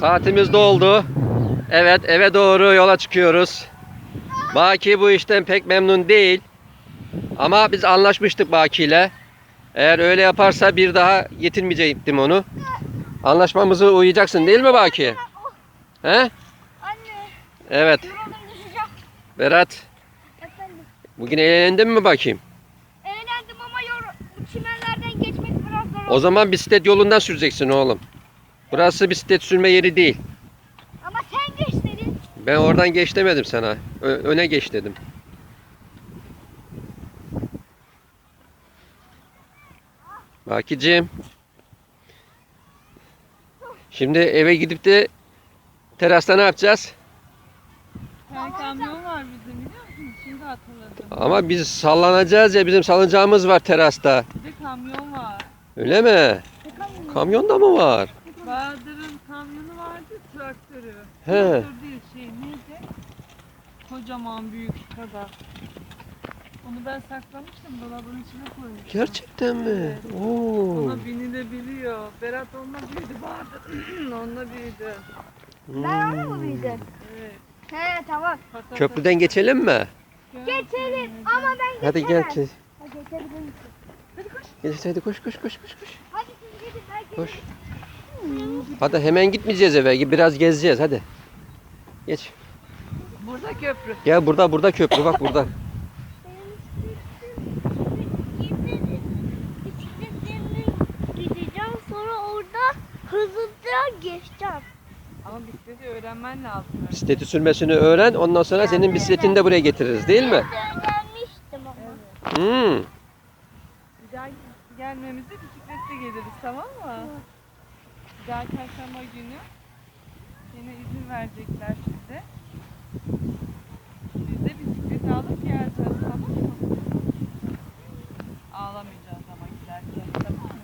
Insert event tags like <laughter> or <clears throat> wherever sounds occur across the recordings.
Saatimiz doldu. Evet eve doğru yola çıkıyoruz. Baki bu işten pek memnun değil. Ama biz anlaşmıştık Baki ile. Eğer öyle yaparsa bir daha getirmeyecektim onu. Anlaşmamızı uyacaksın değil mi Baki? He? Anne, Evet. Berat, Efendim, bugün eğlendin mi bakayım? eğlendim ama çimenlerden geçmek biraz zor O zaman bisiklet yolundan süreceksin oğlum. Burası bisiklet sürme yeri değil. Ama sen geç dedin. Ben oradan geç demedim sana. Ö- öne geç dedim. Bakicim. Şimdi eve gidip de terasta ne yapacağız? Tane kamyon var bizim biliyor musun? Şimdi hatırladım. Ama biz sallanacağız ya bizim salıncağımız var terasta. Bir de kamyon var. Öyle mi? Kamyon da mı var? Bahadır'ın kamyonu vardı traktörü. He. Traktör değil şey neydi? Kocaman büyük kadar. Onu ben saklamıştım dolabın içine koymuştum. Gerçekten mi? Oo. Ona binilebiliyor. Berat onunla büyüdü Bahadır. <clears throat> onunla büyüdü. Ben ona mı büyüdüm? Evet. He tamam. Patates- Köprüden geçelim mi? Geçelim ama ben Hadi geçemem. gel. Ha, geçebilir misin? Geç hadi koş koş koş koş koş. Hadi siz gidin ben Koş. Hadi hemen gitmeyeceğiz eve. Biraz gezeceğiz hadi. Geç. Burada köprü. Gel burada burada köprü bak burada. Bisikletlerini gideceğim sonra orada hızlıca geçeceğim. Ama bisikleti öğrenmen lazım. Bisikleti sürmesini öğren. Ondan sonra senin bisikletini de buraya getiririz değil mi? Öğrenmiştim ama. Hmm. Bir daha gelmemizde bisikletle geliriz tamam mı? Bir daha çarşamba günü yine izin verecekler size. Biz de bisikleti alıp geleceğiz tamam mı? Ağlamayacağız ama giderken tamam mı?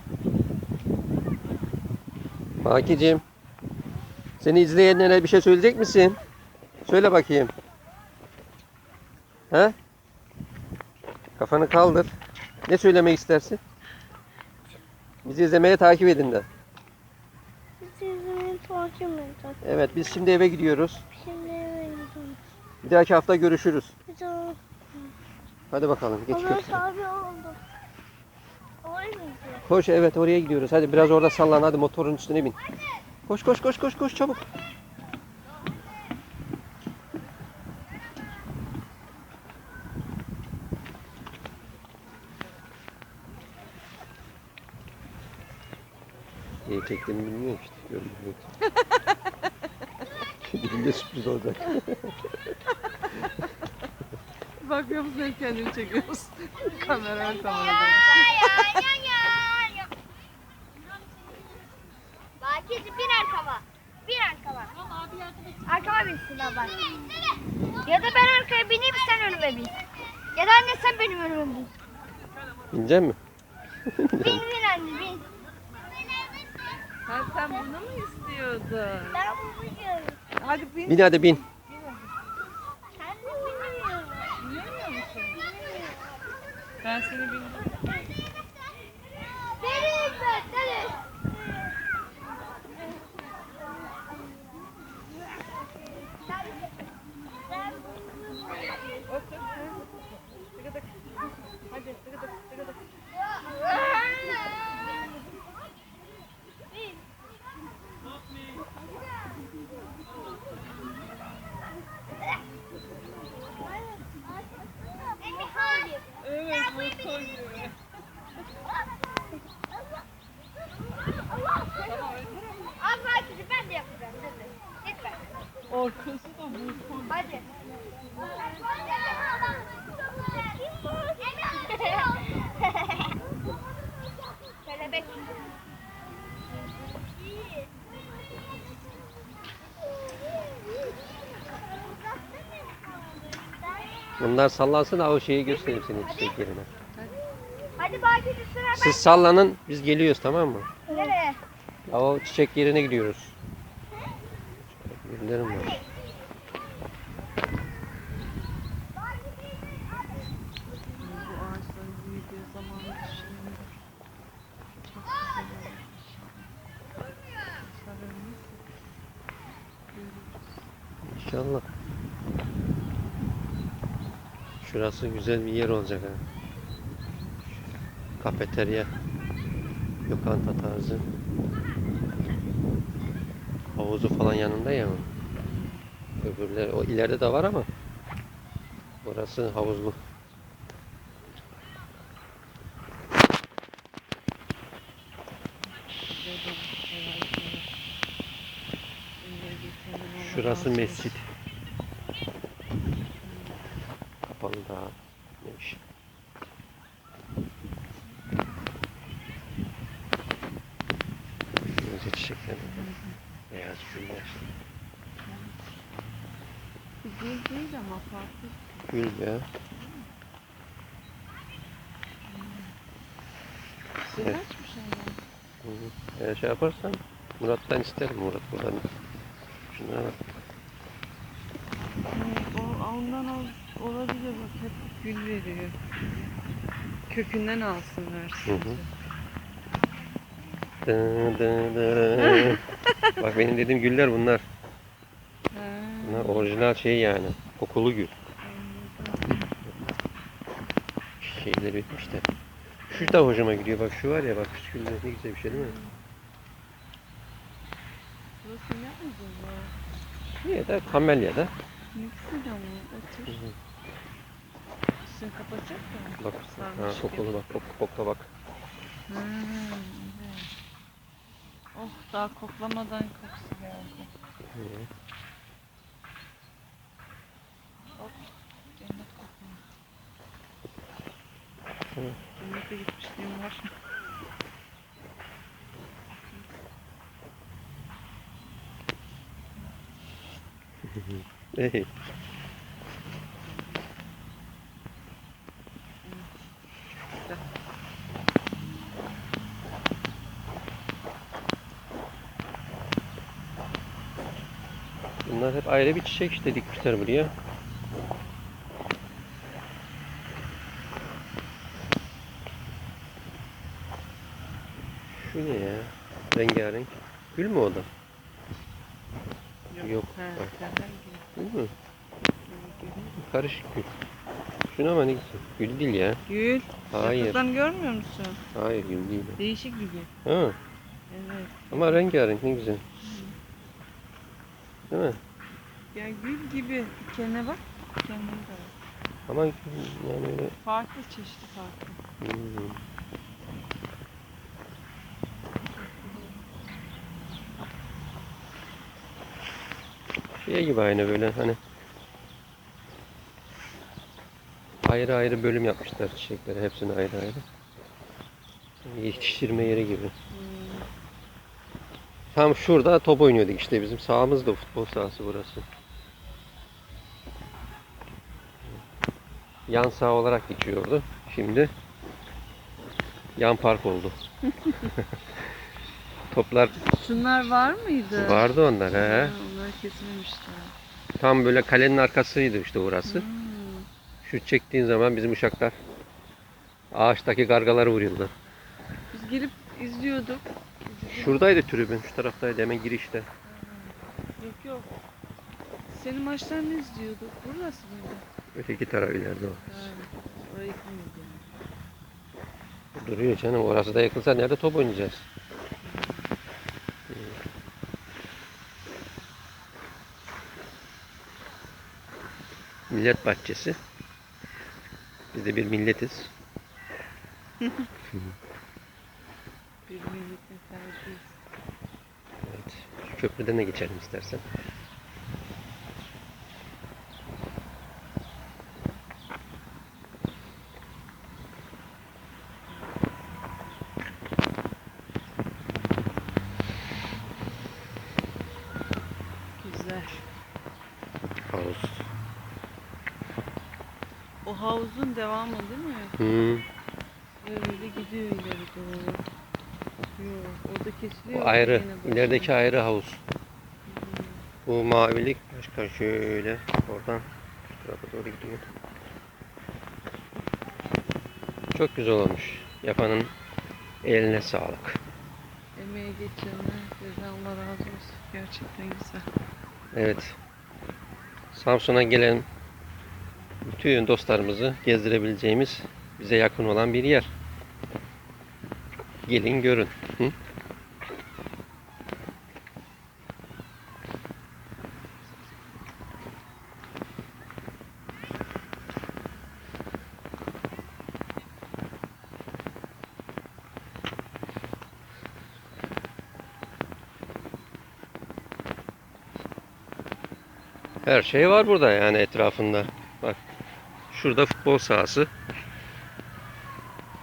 Bakicim. Seni izleyenlere bir şey söyleyecek misin? Söyle bakayım. He? Kafanı kaldır. Ne söylemek istersin? Bizi izlemeye takip edin de. Evet biz şimdi eve gidiyoruz. Şimdi eve gidiyorum. Bir dahaki hafta görüşürüz. Bir daha- Hadi bakalım geç köprü. Koş evet oraya gidiyoruz. Hadi biraz orada sallan hadi motorun üstüne bin. Koş koş koş koş koş çabuk. İyi çektiğimi bilmiyorum işte. Görmüyorum. <laughs> Dilimde sürpriz olacak. <laughs> Bakıyor musun hep kendini çekiyoruz. <laughs> Kamera kamerada. Bakir bin arkama. Bin arkama. Arkama binsin baba. Ya da ben arkaya bineyim sen önüme bin. Ya da anne sen benim önüme bin. Binecek mi? Bin bin anne bin. Ha, sen bunu mu istiyordun? Ben bunu biliyorum. Hadi bin. Bin hadi bin. Bilmiyorum. Ben seni bildim. Deniz ben deniz. Otur. Tıkıdık. Hadi tıkıdık tıkıdık. Evet motor gibi. Al Bakir'i ben de yapacağım. Hadi. Lütfen. Orkası da motor. Hadi. Kelebek. Bunlar sallansın ha o şeyi göstereyim senin çiçek yerine. Hadi Bakir üstüne Siz sallanın biz geliyoruz tamam mı? Nereye? Ya o çiçek yerine gidiyoruz. Gülerim var. İnşallah. Şurası güzel bir yer olacak ha. Kafeterya, lokanta tarzı. Havuzu falan yanında ya. Öbürleri o ileride de var ama burası havuzlu. Şurası mescit. Kapalı daha neymiş. Gözü çiçekleri. Beyaz güller. Gül değil ama farklı. Gül ya. Güzel Evet. Hı hı. Eğer şey yaparsan Murat'tan isterim Murat buradan. Şunlara bak. Hı, o, ondan ol, olabilir bak hep gül veriyor. Kökünden alsın versin. Hı hı. Dı dı dı. Bak benim dediğim güller bunlar. Ha, Bunlar orijinal şey yani. Kokulu gül. Şeyleri bitmiş de. Şu da hoşuma gidiyor. Bak şu var ya bak güller ne güzel bir şey değil mi? Burası ne acaba? Niye de kamelya da. Ne güzel ama Hı otur. Üstünü kapatacak da. Bak ha, kokulu bak. Kok, kokla bak. Ha, evet. Oh daha koklamadan kokusu geldi. Hı. Hı. Cennete gitmişliğim var. Ey. Bunlar hep ayrı bir çiçek işte dikmişler buraya. Şu ne ya? Rengarenk. Gül mü o da? Yok. Ha, Bak. herhangi Gül mü? gül. Karışık gül. Şuna bak ne güzel. Gül değil ya. Gül. Hayır. Yapraklarını görmüyor musun? Hayır gül değil. Değişik bir gül. Ha, Evet. ama rengarenk ne güzel. Değil mi? Ya gül gibi. Kendine bak. Kendine de. Ama gül yani öyle Farklı çeşitli farklı. hmm. Şey gibi aynı böyle hani ayrı ayrı bölüm yapmışlar çiçekleri hepsini ayrı ayrı. Yetiştirme yeri gibi. Hmm. Tam şurada top oynuyorduk işte bizim sahamız da futbol sahası burası. Yan saha olarak geçiyordu. Şimdi yan park oldu. <laughs> Toplar Şunlar var mıydı? vardı onlar he. Kesilmişler. Tam böyle kalenin arkasıydı işte orası. Hmm. Şu çektiğin zaman bizim uşaklar ağaçtaki gargaları vuruyordu. Biz gelip izliyorduk. Şuradaydı tribün, şu taraftaydı hemen girişte. Yok yok. Senin maçlarını izliyorduk. Burası mıydı? Öteki taraf ileride o. Ha, orayı yani. Duruyor canım. Orası da yakılsa nerede top oynayacağız? Millet bahçesi. Biz de bir milletiz. Bir milletin tercihi. Evet. Şu köprüden de geçelim istersen. Güzel. Havuz. O havuzun devamı değil mi? Hmm. Böyle gidiyor ileri doğru. Yok, orada kesiliyor. O ayrı. İlerideki ayrı havuz. Hmm. Bu mavilik başka şöyle oradan şu tarafa doğru gidiyor. Çok güzel olmuş. Yapanın eline sağlık. Emeği geçirme. Bizden Allah razı olsun. Gerçekten güzel. Evet. Samsun'a gelen bütün dostlarımızı gezdirebileceğimiz bize yakın olan bir yer. Gelin görün. Hı? Her şey var burada yani etrafında. Bak. Şurada futbol sahası.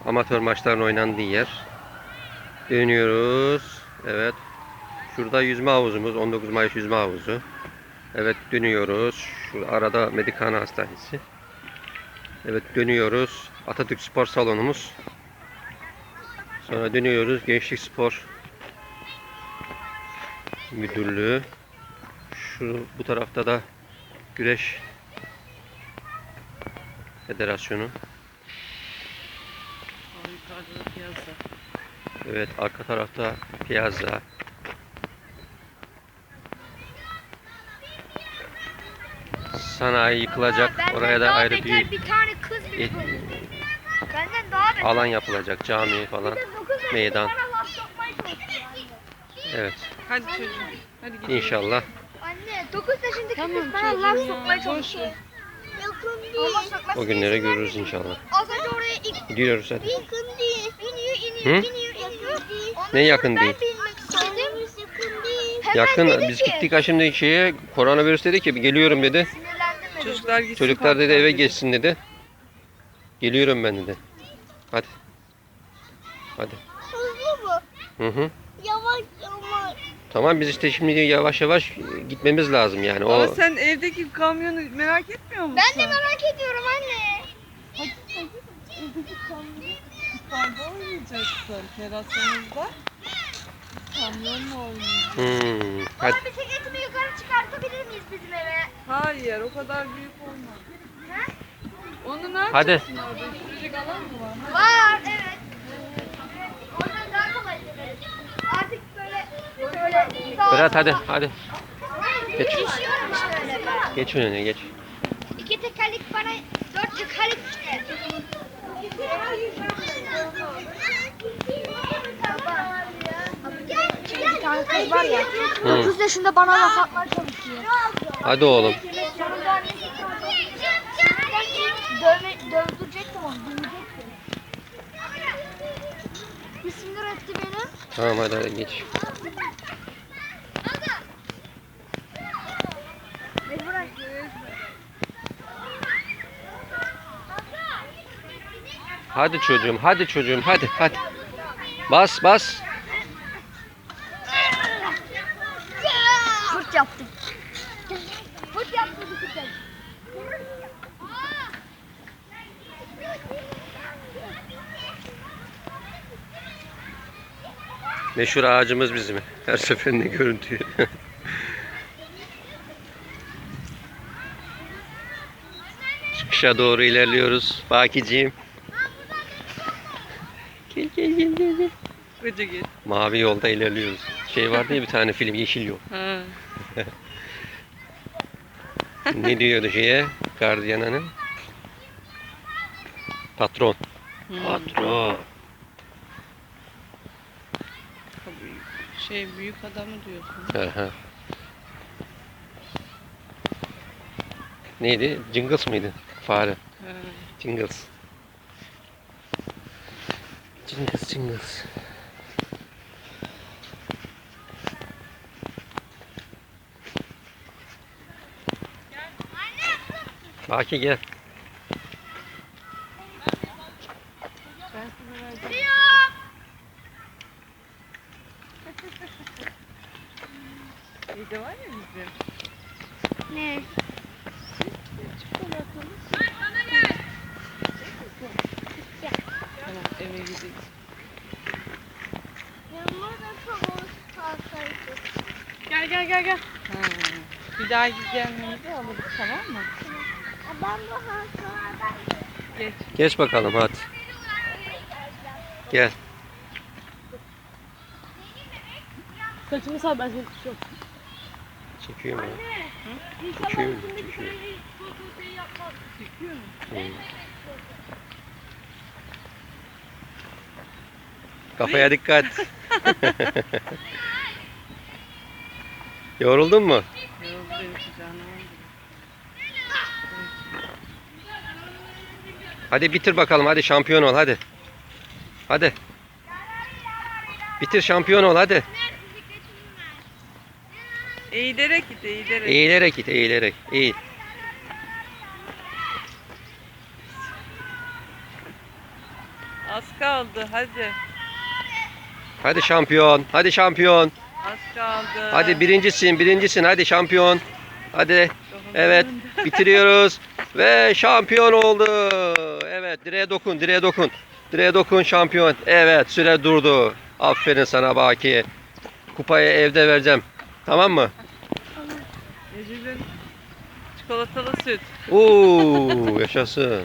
Amatör maçların oynandığı yer. Dönüyoruz. Evet. Şurada yüzme havuzumuz. 19 Mayıs yüzme havuzu. Evet dönüyoruz. Şu arada Medikane Hastanesi. Evet dönüyoruz. Atatürk Spor Salonumuz. Sonra dönüyoruz. Gençlik Spor Müdürlüğü. Şu bu tarafta da Güreş Federasyonu. O yukarıda da piyasa. Evet arka tarafta Piazza. Sanayi yıkılacak. Benden Oraya da ayrı bir bir tane kız et-. Benden daha alan yapılacak. Cami falan. Meydan. Evet. Hadi çocuğum. Hadi gidelim. İnşallah. Anne 9 yaşındaki Tamam kız bana laf ya, sokmaya çalışıyor. O günleri görürüz inşallah. Az önce oraya ilk Gidiyoruz hadi. yakın değil. İniyor Hı? iniyor iniyor yakın değil. Ne yakın değil? Ben bilmek istedim. Yakın biz ki, gittik şimdi şeye koronavirüs dedi ki geliyorum dedi. Sinirlendim dedi. Çocuklar gitsin. Çocuklar dedi eve geçsin dedi. Geliyorum ben dedi. Hadi. Hadi. Hızlı mı? Hı hı. Yavaş yavaş. Tamam biz işte şimdi yavaş yavaş gitmemiz lazım yani. O Ama sen evdeki kamyonu merak etmiyor musun? Ben de merak ediyorum anne. Evdeki kamyonu yukarıda oynayacaksın. Terasımızda. Kamyonla oynayacaksın. Hmm, hadi. Baba bisikletimi yukarı çıkartabilir miyiz bizim eve? Hayır o kadar büyük olmaz. He? Onu ne Hadi. yapacaksın orada? Sürecek alan mı var? Var evet. Oradan daha kolay gideriz. Artık böyle böyle Berat hadi hadi. Geç. Geçiyorum işte öyle ben. Geç önüne geç. İki tekerlek bana dört tekerlek işte. Kız var ya. Hı. 9 yaşında bana laf atmaya çalışıyor. Hadi oğlum. Dövme, dövdürecektim onu, dövecektim. Sinir etti beni. Tamam hadi, hadi geç. Beni bırak. Hadi çocuğum hadi çocuğum hadi hadi. Bas bas. Fırt yaptım. Fırt bisiklet. Meşhur ağacımız bizim. Her seferinde görüntüyü. Çıkışa doğru ilerliyoruz. Bakiciğim. Gel gel gel gel. gel. Gıcı git. Mavi yolda ilerliyoruz. Şey vardı ya bir tane film Yeşil Yol. Ha. <laughs> Ne diyordu şeye? Gardiyananın. Patron. Patron. Şey büyük adamı diyorsun. Aha. Neydi? Jingles mıydı? Fare. Ha. Jingles. Jingles Baki gel. Evde var ya bizim. Ne? Çikolatalı. Tamam eve gidelim. Gel gel gel gel. Ha. Bir daha gelmemizi alırız tamam mı? Ben bu hastalardan Geç. Geç bakalım hadi. Gel. Saçımı sal ben seni tutuyorum. Çekiyorum ya. Şey yapmaz. Çekiyor mu? Kafaya dikkat. <laughs> <laughs> Yoruldun mu? Yoruldu benim Hadi bitir bakalım. Hadi şampiyon ol. Hadi. Hadi. Bitir şampiyon ol. Hadi. Eğilerek git eğilerek. Eğilerek git. Eğilerek. Eğil. Az kaldı hadi. Hadi şampiyon. Hadi şampiyon. Az kaldı. Hadi birincisin. Birincisin. Hadi şampiyon. Hadi. Evet. Bitiriyoruz. <laughs> Ve şampiyon oldu. Evet. Direğe dokun. Direğe dokun. Direğe dokun şampiyon. Evet. Süre durdu. Aferin sana Baki. Kupayı evde vereceğim. Tamam mı? Ecil'in çikolatalı süt. Oo, yaşasın.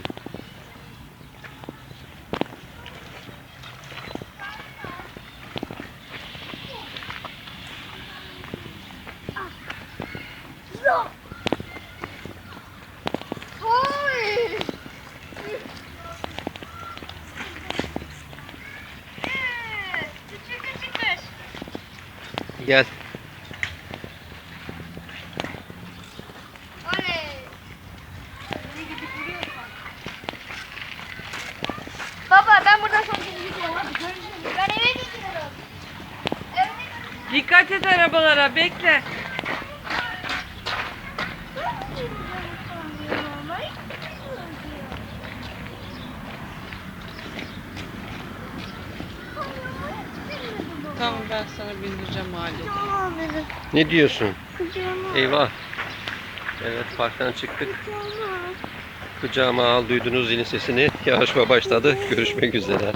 Oy. Çıkır çıkır. Gel. Oley. Baba ben buradan sonra gideceğim. Hadi görüşürüz. Ben eve gidiyorum. Eve Dikkat et arabalara bekle. Tamam ben sana bindireceğim mahallede. Ne diyorsun? Kucağıma. Eyvah. Evet parktan çıktık. Kucağıma al duydunuz zilin sesini. Yarışma başladı. Görüşmek üzere.